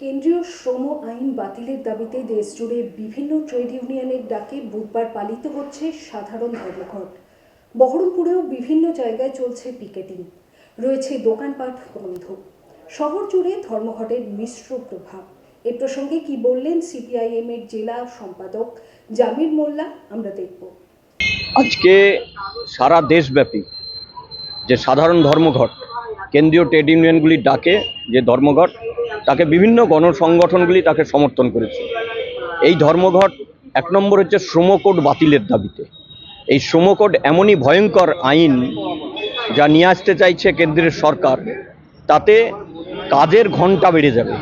কেন্দ্রীয় শ্রম আইন বাতিলের দাবিতে দেশজুড়ে বিভিন্ন ট্রেড ইউনিয়নের ডাকে বুধবার পালিত হচ্ছে সাধারণ ধর্মঘট। বহরমপুরেও বিভিন্ন জায়গায় চলছে পিকেটিং। রয়েছে দোকানপাট বন্ধ। শহর জুড়ে ধর্মঘটের মিশ্র প্রভাব। এ প্রসঙ্গে কি বললেন সিপিআইএম এর জেলা সম্পাদক জামির মোল্লা, আমরা দেখব। আজকে সারা দেশব্যাপী যে সাধারণ ধর্মঘট, কেন্দ্রীয় ট্রেড ইউনিয়নগুলির ডাকে যে ধর্মঘট তাকে বিভিন্ন গণসংগঠনগুলি তাকে সমর্থন করেছে। এই ধর্মঘট এক নম্বর হচ্ছে শ্রমকোড বাতিলের দাবিতে। এই শ্রমকোড এমনই ভয়ঙ্কর আইন যা নিয়ে আসতে চাইছে কেন্দ্রের সরকার, তাতে কাজের ঘণ্টা বেড়ে যাবে।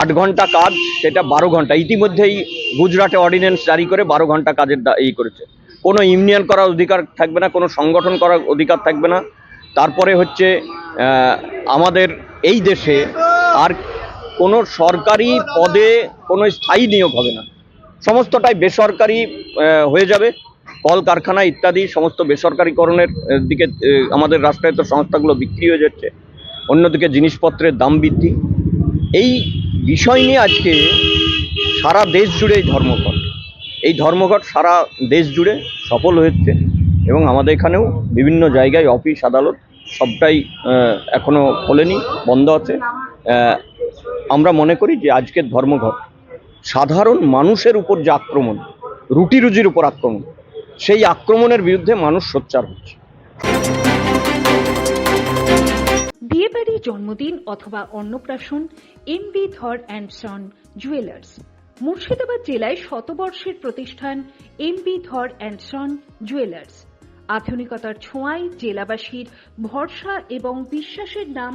আট ঘণ্টা কাজ, সেটা বারো ঘণ্টা ইতিমধ্যেই গুজরাটে অর্ডিন্যান্স জারি করে বারো ঘণ্টা কাজের এই করেছে। কোনো ইউনিয়ন করার অধিকার থাকবে না, কোনো সংগঠন করার অধিকার থাকবে না। তারপরে হচ্ছে আমাদের এই দেশে আর কোনো সরকারি পদে কোনো স্থায়ী নিয়োগ হবে না। সমস্তটাই বেসরকারি হয়ে যাবে। কলকারখানা ইত্যাদি সমস্ত বেসরকারিকরণের দিকে আমাদের রাষ্ট্রায়ত্ত সংস্থাগুলো বিক্রি হয়ে যাচ্ছে। অন্যদিকে জিনিসপত্রের দাম বৃদ্ধি। এই বিষয় নিয়ে আজকে সারা দেশ জুড়ে এই ধর্মঘট। এই ধর্মঘট সারা দেশ জুড়ে সফল হয়েছে এবং আমাদের এখানেও বিভিন্ন জায়গায় অফিস আদালত সবটাই আহ, এখনও খোলেনি বন্ধ আছে। আমরা মনে করি যে আজকের ধর্মঘট সাধারণ মানুষের উপর যে আক্রমণ, রুটি রুজির উপর আক্রমণ, সেই আক্রমণের বিরুদ্ধে মানুষ সোচ্চার হচ্ছে। বিয়েবাড়ি, জন্মদিন অথবা অন্নপ্রাশন M B Dhar and son jewellers Murshidabad জেলায় শতবর্ষের প্রতিষ্ঠান M B Dhar and son jewellers আধুনিকতার ছোঁয়ায় জেলাবাসীর ভরসা এবং বিশ্বাসের নাম